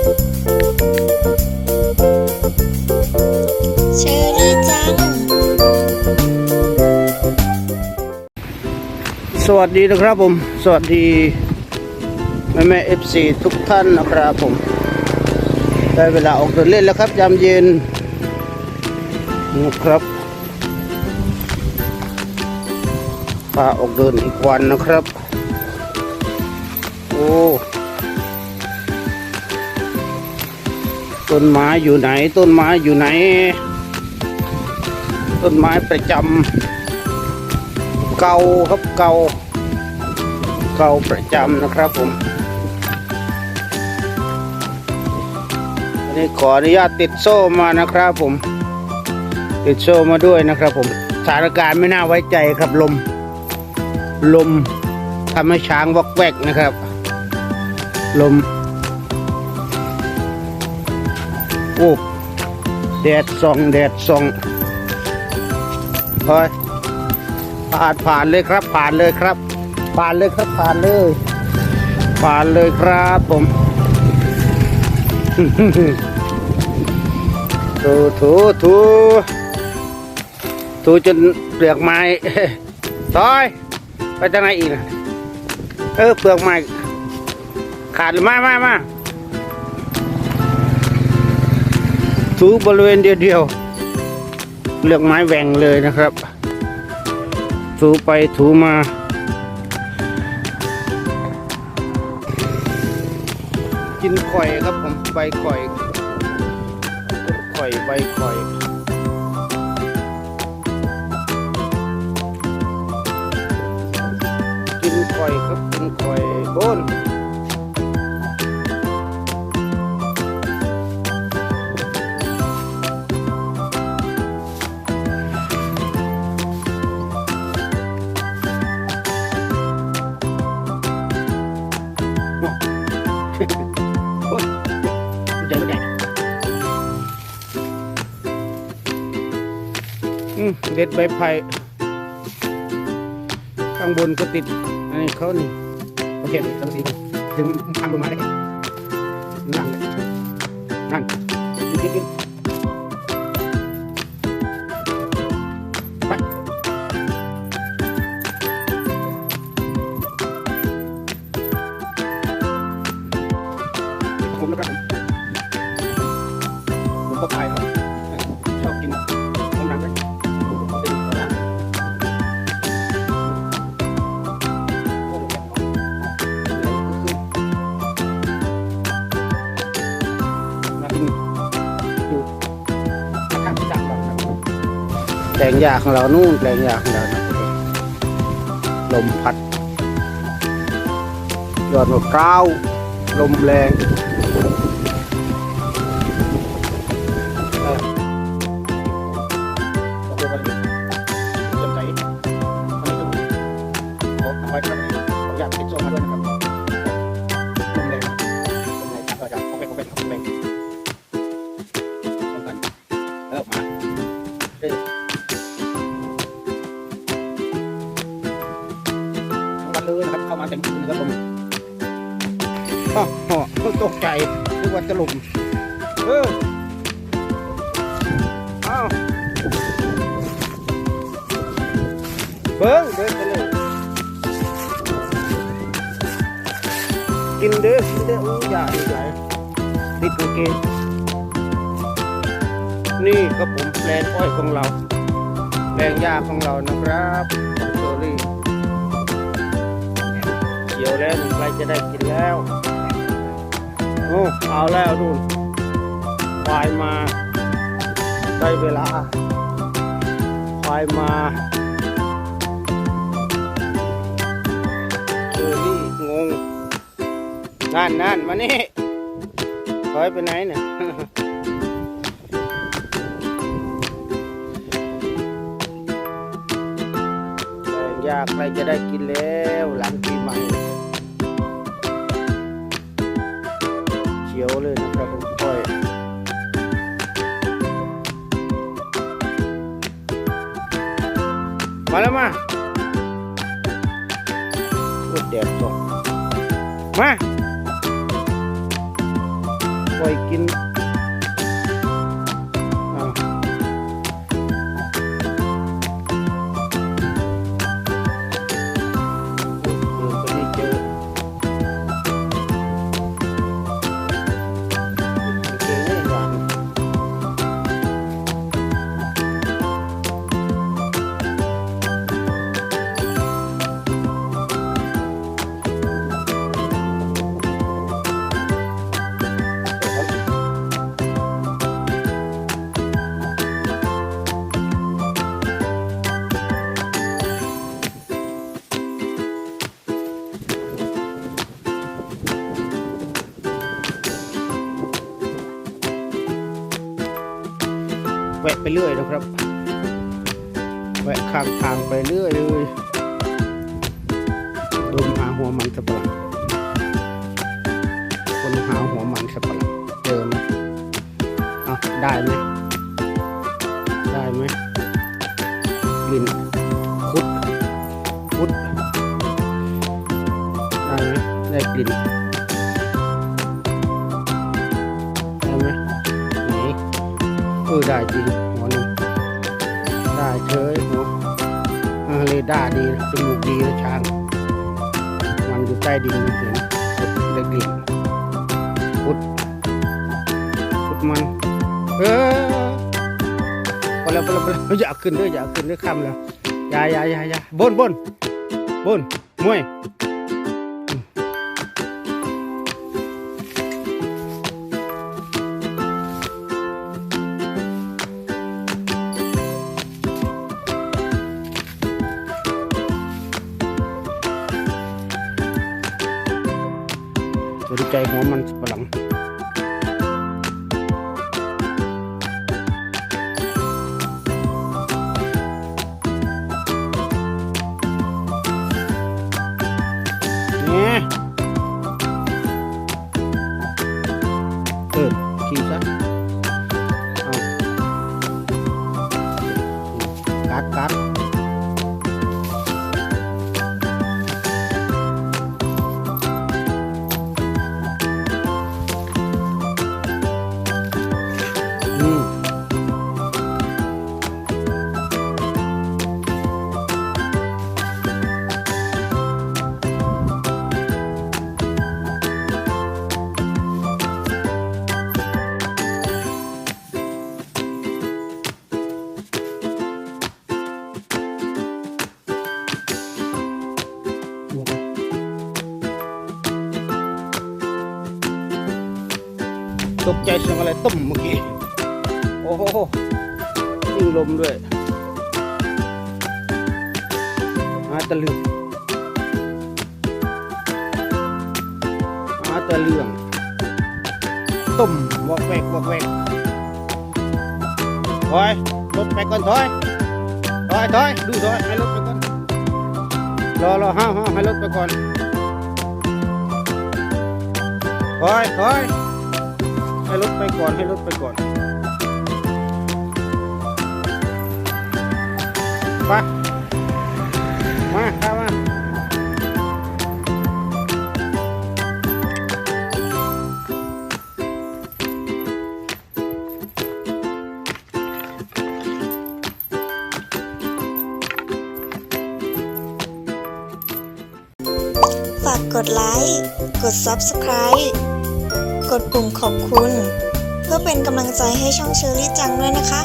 เชอรี่จัง สวัสดีนะครับผม สวัสดี แม่แม่เอฟซีทุกท่านนะครับผม ได้เวลาออกเดินเล่นแล้วครับยามเย็นนะครับพาออกเดินอีกวันนะครับ โอ้ ต้นไม้อยู่ไหน ต้นไม้อยู่ไหน ต้นไม้ประจำเก่าครับเก่าเก่าประจำนะครับผมอันนี้ขออนุญาตติดโซ่มานะครับผม ติดโซ่มาด้วยนะครับผมสถานการณ์ไม่น่าไว้ใจครับลม ลมทำให้ช้างวอกแวกนะครับ ลม อ้แดดส่องแดดส่องเฮ้ยผ่านผ่านเลยครับ ผ่านเลยครับ ผ่านเลยครับผ่านเลย ผ่านเลยครับผมถูถูถูถูจนเปลือกไม้ต้อยไปทางไหนอีกเออเปลือกไม้ขาดหรือไม่ไม่ไม่ถูบริเวณเดียวๆเลือกไม้แหว่งเลยนะครับ ถูไปถูมากินข่อยครับผมใบข่อยข่อยใบข่อย กินข่อยครับกินข่อยโบน เดี๋ยวไม่ได้อืมเด็ดใบไผ่ข้างบนก็ติดอันนี้เขานี่โอเคต้องสีถึงทางบนมาได้นั่งนั่งกินกิน ลงยาของเรานู่นแปลงยาของเรานะลมพัดยอดมะพร้าวลมแรงเอ มาเต็มที่นะครับผมอ้าวตกใจนึกว่าจะหลุมเออเอาเบิ้งเดินไปเลยกินเด้อกินเด้ออู้ยาอีกหลายติดกางเกงนี่ครับผมแปลงอ้อยของเราแปลงหญ้าของเรานะครับของเชอรี่ ขียวแล้วหนึ่งใกล้จะได้กินแล้วโอ้เอาแล้วดูนควายมา ได้เวลาควายมาเชอรี่งงนั่นนั่นมานี่ถอยไปไหนเนี่ยแปลงยากใครจะได้กินแล้วหลังปีใหม่ ขียวเลยนะครับผมค่อยมาแล้วมาพูดแดดส่องมาปล่อยกิน แวะไปเรื่อยนะครับ แวะข้างทางไปเรื่อยเลยดมหาหัวมันสับปะหลังคนหาหัวมันสับปะหลังเจอไหมเอาได้ไหมได้ไหมกลิ่นคุดคุดได้ไหมได้กลิ่น เออได้จริงหัวหนึ่งได้เฉยหัวเออเรดาดีนะจมูกดีนะช้าง มันอยู่ใต้ดินเห็นได้กๆพุดพุดมันเออพอแล้วพอแล้วพอแล้วอย่าเอาขึ้นด้วยอย่าเอาขึ้นด้วยคำแล้วอย่าอย่าอย่าอย่าบนบนบนมวย ใจหัวมัน ตกใจเสียงอะไรตุ่มเมื่อกี้ โอ้โหยิงลมด้วยมาตะลึงมาตะเลืองตุ่มวอกแวกวอกแวกถอยรถไปก่อนถอยถอยถอยดูถอยให้รถไปก่อนรอรอห้าห้าให้รถไปก่อนถอยถอย ให้รถไปก่อนให้รถไปก่อนไปมาเข้ามาฝากกดไลค์ กด Subscribe กดปุ่มขอบคุณ เพื่อเป็นกำลังใจให้ช่องเชอรี่จังด้วยนะคะ